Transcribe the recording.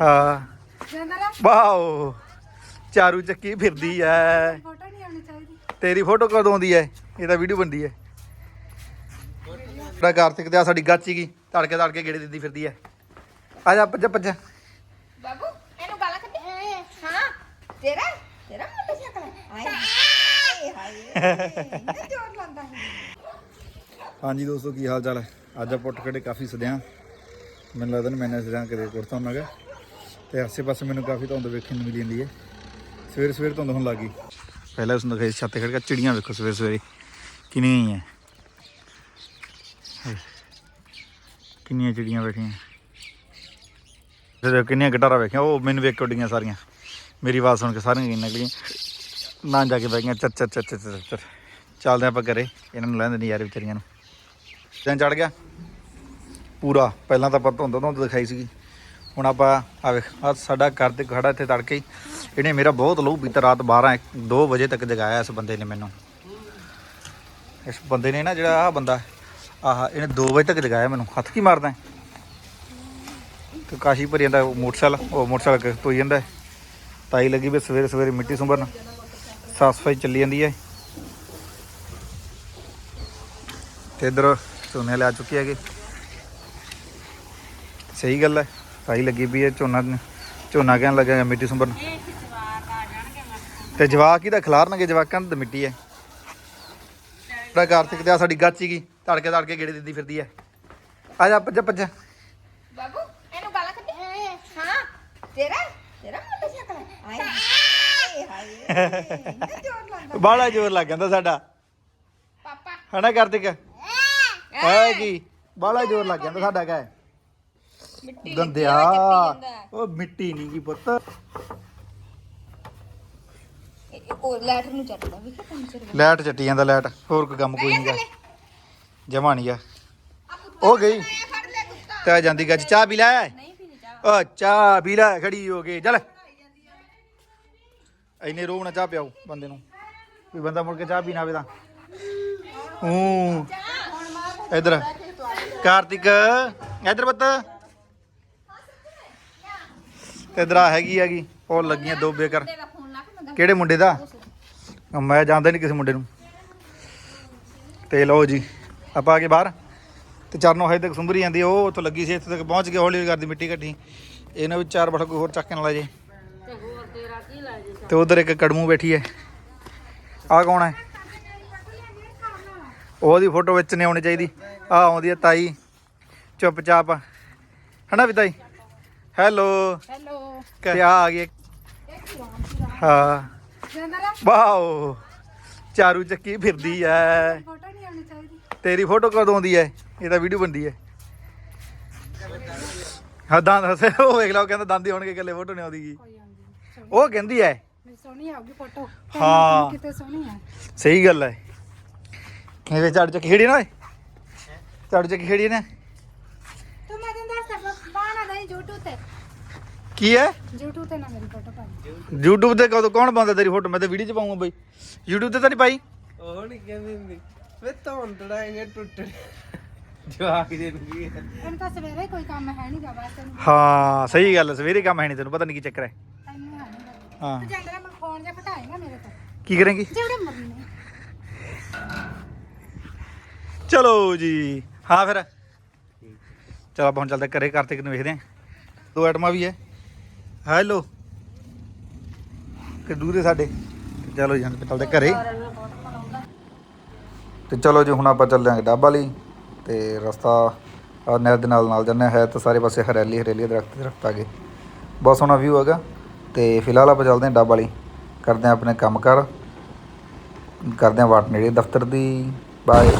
ਹਾਂ। ਵਾਓ। ਚਾਰੂ ਚੱਕੀ ਫਿਰਦੀ ਐ। ਤੇਰੀ ਫੋਟੋ ਕਦੋਂ ਆਉਂਦੀ ਐ? ਇਹ ਤਾਂ ਵੀਡੀਓ ਬਣਦੀ ਐ। ਬੜਾ ਕਾਰਤਿਕ ਤੇ ਆ ਸਾਡੀ ਗਾਚੀ ਗਈ ਤੜਕੇ ਤੜਕੇ ਗੇੜੇ ਦਿੰਦੀ ਫਿਰਦੀ ਐ। ਆ ਜਾ ਭੱਜ ਭੱਜ। ਬਾਬੂ ਇਹਨੂੰ ਗਾਲਾਂ ਕੱਢ। ਹਾਂ। ਤੇਰਾ? ਤੇਰਾ ਮੋਟਰਸਾਈਕਲ ਹੈ ਹਾਏ ਹਾਏ। ਇੰਨਾ ਜ਼ੋਰ ਲਾਉਂਦਾ ਹੈ। ਹਾਂਜੀ ਦੋਸਤੋ ਕੀ ਹਾਲ ਚਾਲ ਹੈ ਅੱਜ ਆਪਾਂ ਉੱਠ ਖੜੇ ਕਾਫੀ ਸਦਿਆਂ। ਮੈਨੂੰ ਲੱਗਦਾ ਨਾ ਮੈਨੇ ਸਦਿਆਂ ਕਦੇ ਕੁੜਤਾ ਹੁੰਨਾਗਾ ਤੇ ਆਸੇ ਪਾਸੇ ਮੈਨੂੰ ਕਾਫੀ ਧੁੰਦ ਵੇਖਣ ਨੂੰ ਮਿਲ ਜਾਂਦੀ ਹੈ। ਸਵੇਰ ਸਵੇਰ ਧੁੰਦ ਹੋਣ ਲੱਗੀ ਪਹਿਲਾਂ ਉਸ ਨੂੰ ਦਿਖਾਈ ਛੱਤ ਤੇ ਖੜ ਕੇ ਚਿੜੀਆਂ ਵੇਖੋ ਸਵੇਰ ਸਵੇਰੇ। ਕਿੰਨੀਆਂ ਹੀ ਹੈ। ਕਿੰਨੀਆਂ ਚਿੜੀਆਂ ਬੈਠੀਆਂ। ਫਿਰ ਕਿੰਨੀਆਂ ਗਟਾਰਾਂ ਵੇਖੀਆਂ, ਉਹ ਮੈਨੂੰ ਵੇਖ ਕੇ ਉੱਡੀਆਂ ਸਾਰੀਆਂ। ਮੇਰੀ ਆਵਾਜ਼ ਸੁਣ ਕੇ ਸਾਰੀਆਂ ਗਈਆਂ ਨਿਕਲੀਆਂ। ਨਾ ਜਾ ਕੇ ਬੈਠੀਆਂ ਗਈਆਂ ਚੱਰ ਚੱਰ ਚੱਰ ਚੱਲਦੇ ਆਪਾਂ ਘਰੇ। ਇਹਨਾਂ ਨੂੰ ਲੈਂਦੇ ਨਹੀਂ ਯਾਰ ਵਿਚਾਰੀਆਂ ਨੂੰ। ਦਿਨ ਚੜ ਗਿਆ। ਪੂਰਾ, ਪਹਿਲਾਂ ਤਾਂ ਆਪਾਂ ਧੁੰਦ ਧੁੰਦ ਦਿਖਾਈ ਸੀਗੀ। ਹੁਣ ਆਪਾਂ ਆ ਵੇਖ ਆ ਸਾਡਾ ਘਰ ਤੇ ਖੜਾ ਇੱਥੇ ਤੜਕੇ ਹੀ। ਇਹਨੇ ਮੇਰਾ ਬਹੁਤ ਲਹੂ ਪੀਤਾ ਰਾਤ 12 2 ਵਜੇ ਤੱਕ ਜਗਾਇਆ ਇਸ ਬੰਦੇ ਨੇ ਮੈਨੂੰ। ਇਸ ਬੰਦੇ ਨੇ ਨਾ ਜਿਹੜਾ ਆ ਬੰਦਾ, ਆਹ ਇਹਨੇ 2 ਵਜੇ ਤੱਕ ਜਗਾਇਆ ਮੈਨੂੰ। ਹੱਥ ਕੀ ਮਾਰਦਾ ਹੈ? ਤੇ ਕਾਸ਼ੀ ਭਰੀ ਜਾਂਦਾ ਮੋਟਰਸਾਈਕਲ, ਉਹ ਮੋਟਰਸਾਈਕਲ ਤੋਈ ਜਾਂਦਾ ਤਾਈ ਲੱਗੀ ਵੀ ਸਵੇਰੇ ਸਵੇਰੇ ਮਿੱਟੀ ਸੁੰਬਰਨ ਸਾਫ਼ ਸਫ਼ਾਈ ਚੱਲੀ ਜਾਂਦੀ ਹੈ। ਤੇ ਇਧਰ ਲੈ ਆ ਚੁੱਕੇ ਹੈਗੇ। ਸਹੀ ਗੱਲ ਹੈ ਸਾਈ ਲੱਗੀ ਵੀ ਹੈ ਝੋਨਾ ਝੋਨਾ ਕਹਿਣ ਲੱਗਾ ਮਿੱਟੀ ਸੁੰਬਰਨ ਤੇ ਜਵਾਕ ਹੀ ਤਾਂ ਖਿਲਾਰਨਗੇ ਜਵਾਕਾਂ ਦੀ ਤਾਂ ਮਿੱਟੀ ਹੈ। ਬੜਾ ਕਾਰਤਿਕ ਤੇ ਆ ਸਾਡੀ ਗਾਚੀ ਗਈ ਤੜਕੇ ਤੜਕੇ ਗੇੜੇ ਦਿੰਦੀ ਫਿਰਦੀ ਹੈ। ਆ ਜਾ ਭੱਜ ਭੱਜ। ਬਾਬੂ ਇਹਨੂੰ ਗਾਲਾਂ ਕੱਢ। ਹਾਂ ਤੇਰਾ ਤੇਰਾ ਮੋਟਰਸਾਈਕਲ ਹੈ। ਹਾਏ ਹਾਏ ਇੰਨਾ ਜ਼ੋਰ ਬਾਹਲਾ ਜ਼ੋਰ ਲੱਗ ਜਾਂਦਾ ਸਾਡਾ। ਪਾਪਾ। ਹਨਾ ਕਾਰਤਿਕ? ਹੈ ਕੀ? ਬਾਹਲਾ ਜ਼ੋਰ ਲੱਗ ਜਾਂਦਾ ਸਾਡਾ ਕਾ। ਮਿੱਟੀ ਗੰਦਿਆ। ਉਹ ਮਿੱਟੀ ਨਹੀਂ ਕੀ ਪੁੱਤ। ਉਹ ਲੈਟਰ ਨੂੰ ਚੱਟਦਾ ਵੀ ਚੱਟੀ ਜਾਂਦਾ ਲਾਈਟ ਹੋਰ ਕੋਈ ਕੰਮ ਕੋਈ ਨਹੀਂਗਾ ਜਮਾ ਨਹੀਂ ਆ ਉਹ ਗਈ। ਤੇ ਜਾਂਦੀ ਗੱਜ ਚਾਹ ਪੀ ਲੈ। ਨਹੀਂ ਪੀਣੀ ਚਾਹ। ਓ ਚਾਹ ਪੀ ਲੈ ਖੜੀ ਹੋ ਕੇ। ਚੱਲ। ਐਨੇ ਰੋਹ ਨਾ ਚਾਹ ਪਿਆਓ ਬੰਦੇ ਨੂੰ। ਵੀ ਬੰਦਾ ਮੁੜ ਕੇ ਚਾਹ ਪੀਣਾ ਆਵੇ ਤਾਂ। ਹੂੰ। ਇਧਰ। ਕਾਰਤਿਕ। ਇਧਰ ਬੱਤ ਇਧਰ ਆ ਹੈਗੀ ਹੈਗੀ ਉਹ ਲੱਗੀਆਂ ਦੋ ਬੇਕਰ। ਕਿਹੜੇ ਮੁੰਡੇ ਦਾ? ਮੈਂ ਜਾਣਦਾ ਨਹੀਂ ਕਿਸੇ ਮੁੰਡੇ ਨੂੰ। ਤੇ ਲਓ ਜੀ, ਆਪਾਂ ਆ ਕੇ ਬਾਹਰ। ਤੇ ਚਰਨੋਂ ਹਜੇ ਤੱਕ ਸੁੰਬਰੀ ਜਾਂਦੀ ਉਹ ਉੱਥੋਂ ਲੱਗੀ ਸੀ, ਇੱਥੇ ਤੱਕ ਪਹੁੰਚ ਕੇ ਹੌਲੀ ਹੌਲੀ ਕਰਦੀ ਮਿੱਟੀ ਇਕੱਠੀ ਇਹਨਾਂ ਵਿੱਚ ਚਾਰ ਬੜਾ ਕੋਈ ਹੋਰ ਚੱਕ ਕੇ ਨਾ ਲੈ ਜੇ। ਤੇ ਉਧਰ ਇੱਕ ਕੜਮੂ ਬੈਠੀ ਹੈ। ਆ ਕੌਣ ਹੈ? ਉਹਦੀ ਫੋਟੋ ਵਿੱਚ ਨਹੀਂ ਆਉਣੀ ਚਾਹੀਦੀ। ਆ ਆਉਂਦੀ ਹੈ ਤਾਈ। ਚੁੱਪਚਾਪ। ਹਨਾ ਵੀ ਤਾਈ? ਹੈਲੋ। ਹੈਲੋ। ਕਿ ਆ ਆ ਗਈ? ਇੱਕ। ਹਾਂ ਜੰਦਰਾ ਵਾਓ। ਚਾਰੂ ਚੱਕੀ ਫਿਰਦੀ ਐ। ਫੋਟੋ ਨਹੀਂ ਆਉਣੀ ਚਾਹੀਦੀ। ਤੇਰੀ ਫੋਟੋ ਕਦੋਂ ਆਉਂਦੀ ਐ? ਇਹ ਤਾਂ ਵੀਡੀਓ ਬਣਦੀ ਐ। ਹਾਂ ਦੰਦ ਹੱਸੇ ਉਹ ਵੇਖ ਲਓ ਕਹਿੰਦਾ ਦੰਦ ਹੀ ਹੋਣਗੇ ਇਕੱਲੇ ਫੋਟੋ ਨਹੀਂ ਆਉਂਦੀ ਗੀ। ਉਹ ਕਹਿੰਦੀ ਐ। ਸੋਹਣੀ ਆਉਗੀ ਫੋਟੋ। ਹਾਂ। ਕਿਤੇ ਸੋਹਣੀ ਹੈ ਸਹੀ ਗੱਲ ਐ। ਕਿਵੇਂ ਝਾੜੂ ਚੱਕੀ ਖੇੜੀ ਨਾ ਓਏ? ਝਾੜੂ ਚੱਕੀ ਖੇੜੀ ਨੇ ਤੂੰ ਮੈਂ ਤੈਨੂੰ ਦੱਸ ਬਾਣਾ ਨਹੀਂ YouTube ਤੇ ਕੀ ਐ YouTube ਤੇ ਨਾ ਮੇਰੀ ਫੋਟੋ ਪਾ YouTube ਤੇ ਕਦੋਂ ਕੌਣ ਪਾਉਂਦਾ ਤੇਰੀ ਫੋਟੋ ਮੈਂ ਤਾਂ ਵੀਡੀਓ ਚ ਪਾਉਂਗਾ ਬਈ। YouTube ਤੇ ਤਾਂ ਨਹੀਂ ਪਾਈ? ਉਹ ਨਹੀਂ ਕਹਿੰਦੀ ਹੁੰਦੀ। ਵੇ ਧੌਂਦੜਾ ਇਹ ਟੁੱਟ ਜਵਾਕ ਜੇ ਨੂੰ ਕੀ ਹੈ? ਇਹਨੂੰ ਤਾਂ ਸਵੇਰੇ ਕੋਈ ਕੰਮ ਹੈ ਨਹੀਂਗਾ ਬਸ ਤੈਨੂੰ ਹਾਂ ਸਹੀ ਗੱਲ ਸਵੇਰੇ ਕੰਮ ਹੈ ਨਹੀਂ ਤੈਨੂੰ ਪਤਾ ਨਹੀਂ ਕੀ ਚੱਕਰ ਤੈਨੂੰ ਹੈ ਨਹੀਂਗਾ ਹਾਂ। ਤੂੰ ਜੰਦਰਾ ਮੈਂ ਫੋਨ ਜਿਹਾ ਘਟਾਏਗਾ ਮੇਰੇ ਤੋਂ ਕੀ ਕਰੇਂਗੀ? ਜਿਹੜੇ ਮਰਨੇ ਚਲੋ ਜੀ ਹਾਂ ਫਿਰ। ਚਲ ਆਪਾਂ ਹੁਣ ਚੱਲਦੇ ਘਰੇ ਕਾਰਤਿਕ ਨੂੰ ਵੇਖਦੇ ਆਂ ਦੋ ਆਈਟਮਾਂ ਵੀ ਹੈ। ਹੈਲੋ। ਕਿ ਦੂਰੇ ਸਾਡੇ? ਤੇ ਚਲੋ ਜੀ, ਹੁਣ ਚੱਲਦੇ ਘਰੇ। ਤੇ ਚਲੋ ਜੀ, ਹੁਣ ਆਪਾਂ ਚੱਲਾਂਗੇ ਡੱਬ ਵਾਲੀ। ਤੇ ਰਸਤਾ ਨਹਿਰ ਦੇ ਨਾਲ ਨਾਲ ਜਾਂਦਾ ਹੈ। ਤਾਂ ਸਾਰੇ ਪਾਸੇ ਹਰਿਆਲੀ ਹਰਿਆਲੀ ਦਰਖਤ ਦਰਖਤ ਆ ਗਏ। ਬਹੁਤ ਸੋਹਣਾ ਵਿਊ ਹੈਗਾ। ਤੇ ਫਿਲਹਾਲ ਆਪਾਂ ਚੱਲਦੇ ਹਾਂ ਡੱਬ ਵਾਲੀ। ਕਰਦੇ ਹਾਂ ਆਪਣੇ ਕੰਮ ਕਰ। ਕਰਦੇ ਹਾਂ ਵਾਟ ਨੇੜੇ ਦਫ਼ਤਰ ਦੀ ਬਾਏ।